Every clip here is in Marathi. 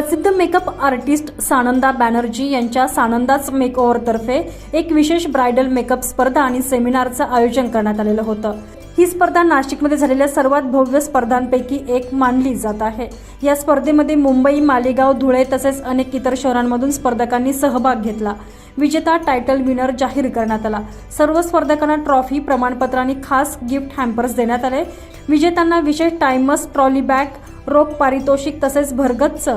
प्रसिद्ध मेकअप आर्टिस्ट सानंदा बॅनर्जी यांच्या सानंदाच मेकओव्हरतर्फे एक विशेष ब्रायडल मेकअप स्पर्धा आणि सेमिनारचं आयोजन करण्यात आलेलं होतं. ही स्पर्धा नाशिकमध्ये झालेल्या सर्वात भव्य स्पर्धांपैकी एक मानली जात आहे. या स्पर्धेमध्ये मुंबई मालेगाव धुळे तसेच अनेक इतर शहरांमधून स्पर्धकांनी सहभाग घेतला. विजेता टायटल विनर जाहीर करण्यात आला. सर्व स्पर्धकांना ट्रॉफी प्रमाणपत्र आणि खास गिफ्ट हॅम्पर्स देण्यात आले. विजेत्यांना विशेष टायमस ट्रॉली बॅग रोख पारितोषिक तसेच भरगच्च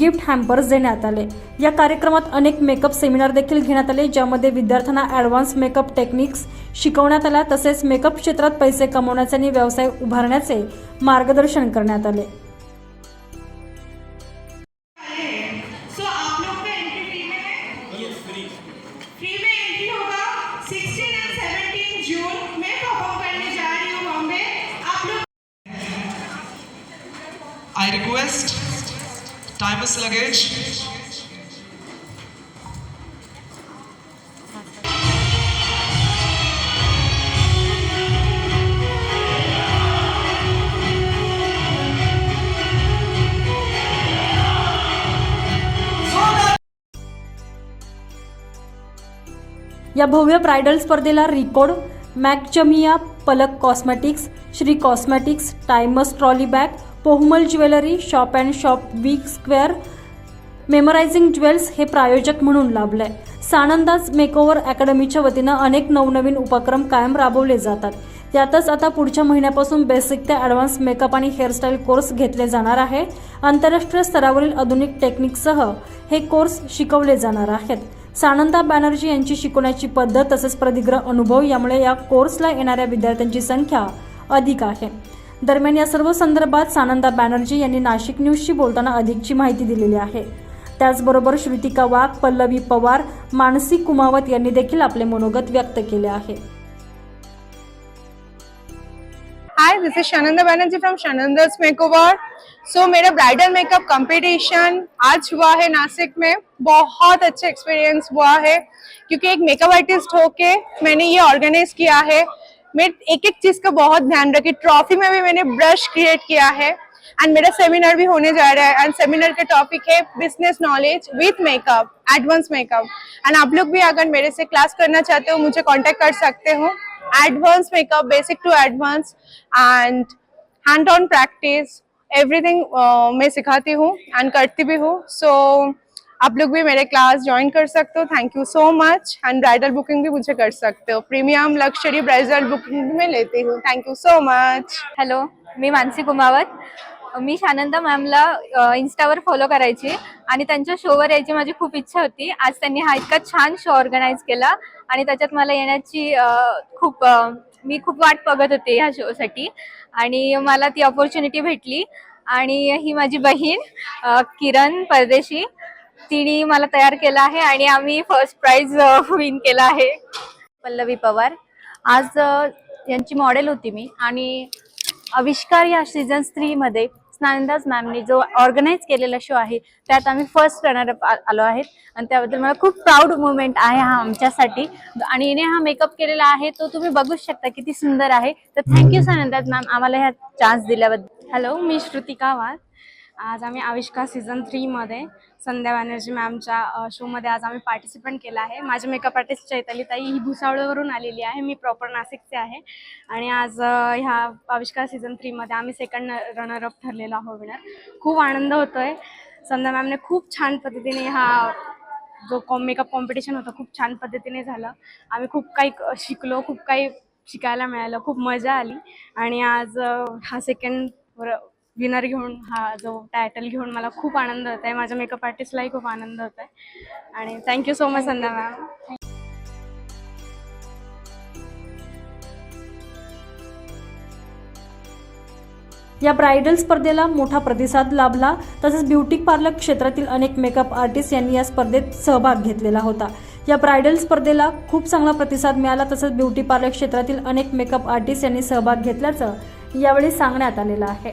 गिफ्ट हॅम्पर्स देण्यात आले. या कार्यक्रमात अनेक मेकअप सेमिनार देखील घेण्यात आले ज्यामध्ये विद्यार्थ्यांना ॲडव्हान्स मेकअप टेक्निक्स शिकवण्यात आल्या तसेच मेकअप क्षेत्रात पैसे कमवण्याचे आणि व्यवसाय उभारण्याचे मार्गदर्शन करण्यात आले. I request Timus luggage. या भव्य ब्रायडल स्पर्धेला रिकॉर्ड मॅकचमिया पलक कॉस्मेटिक्स श्री कॉस्मेटिक्स टायमस trolley bag पोहमल jewellery shop and shop week square memorising jewels हे प्रायोजक म्हणून लाभलं आहे सानंदाज मेकओव्हर अकॅडमीच्या वतीनं अनेक नवनवीन उपक्रम कायम राबवले जातात. त्यातच आता पुढच्या महिन्यापासून बेसिक ते ॲडव्हान्स मेकअप आणि हेअरस्टाईल कोर्स घेतले जाणार आहे. आंतरराष्ट्रीय स्तरावरील आधुनिक टेक्निकसह हे कोर्स शिकवले जाणार आहेत. सानंदा बॅनर्जी यांची शिकवण्याची पद्धत तसेच प्रदिग्रह अनुभव यामुळे या कोर्सला येणाऱ्या विद्यार्थ्यांची संख्या अधिक आहे. दरम्यान या सर्व संदर्भात सानंदा बॅनर्जी यांनी नाशिक न्यूजशी बोलताना अधिकची माहिती दिलेली आहे. त्याचबरोबर श्रुतिका वाघ पल्लवी पवार मानसी कुमावत यांनी देखील आपले मनोगत व्यक्त केले आहे. Hi this is Shananda Banerjee from Shananda's makeover so मेरा ब्राइडल मेकअप कंपटीशन आज हुआ है नासिक में। बहुत अच्छा एक्सपीरियंस हुआ है क्योंकि एक मेकअप आर्टिस्ट होके मैंने ये ऑर्गेनाइज किया है मैं एक एक चीज़ का बहुत ध्यान रखी। ट्रॉफी में भी मैंने ब्रश क्रिएट किया है। एंड मेरा सेमिनार भी होने जा रहा है। एंड सेमिनार का टॉपिक है business knowledge with makeup advance makeup and आप लोग भी अगर मेरे से क्लास करना चाहते हो, मुझे कॉन्टेक्ट कर सकते हो। Advance makeup basic to advance and hand on practice everything मैं सिखाती हूँ। एंड करती भी हूँ। सो आप लोग भी मेरे क्लास ज्वाइन कर सकते हो. Thank you so much and bridal booking भी मुझे कर सकते हो. प्रीमियम लक्जरी ब्राइडल बुकिंग में लेती हूँ. Thank you so much hello मी मानसी कुमावत. मी शानंदा मॅमला इन्स्टावर फॉलो करायची. आणि त्यांच्या शोवर यायची माझी खूप इच्छा होती. आज त्यांनी हा इतका छान शो ऑर्गनाईज केला. आणि त्याच्यात मला येण्याची खूप मी खूप वाट बघत होते ह्या शोसाठी आणि मला ती ऑपॉर्च्युनिटी भेटली. आणि ही माझी बहीण किरण परदेशी. तिने मला तयार केला आहे आणि आम्ही फर्स्ट प्राइज विन केला आहे. पल्लवी पवार. आज यांची मॉडेल होती मी आणि आविष्कार या सीझन थ्री मध्ये मॅमने जो ऑर्गनाईज केलेला शो आहे त्यात आम्ही फर्स्ट रनर आलो आहेत. आणि त्याबद्दल मला खूप प्राऊड मुवमेंट आहे हा आमच्यासाठी. आणि हिने हा मेकअप केलेला आहे तो तुम्ही बघू शकता किती सुंदर आहे. तर थँक्यू स्नानंदाज मॅम आम्हाला ह्या चान्स दिल्याबद्दल. हॅलो मी श्रुतिका वाघ आज आम्ही आविष्कार सीझन थ्रीमध्ये संध्या बॅनर्जी मॅमच्या शोमध्ये आज आम्ही पार्टिसिपेंट केलं आहे. माझे मेकअप आर्टिस्ट चैतालीताई ही भुसावळवरून आलेली आहे. मी प्रॉपर नाशिकचे आहे. आणि आज ह्या आविष्कार सीझन थ्रीमध्ये आम्ही सेकंड रनरअप ठरलेलो आहो विनर खूप आनंद होतो आहे संध्या मॅमने खूप छान पद्धतीने हा जो कॉम मेकअप कॉम्पिटिशन होतं खूप छान पद्धतीने झालं. आम्ही खूप काही शिकलो खूप काही शिकायला मिळालं खूप मजा आली. आणि आज हा सेकंड विनर घेऊन हा जो टायटल घेऊन मला खूप आनंद होत आहे. माझ्या मेकअप आर्टिस्टलाही खूप आनंद होत आहे. आणि thank you so much Sandhya ma'am या ब्रायडल स्पर्धेला मोठा प्रतिसाद लाभला. तसेच ब्युटी पार्लर क्षेत्रातील अनेक मेकअप आर्टिस्ट यांनी या स्पर्धेत सहभाग घेतलेला होता. या ब्रायडल स्पर्धेला खूप चांगला प्रतिसाद मिळाला. तसंच ब्युटी पार्लर क्षेत्रातील अनेक मेकअप आर्टिस्ट यांनी सहभाग घेतल्याचं यावेळी सांगण्यात आलेलं आहे.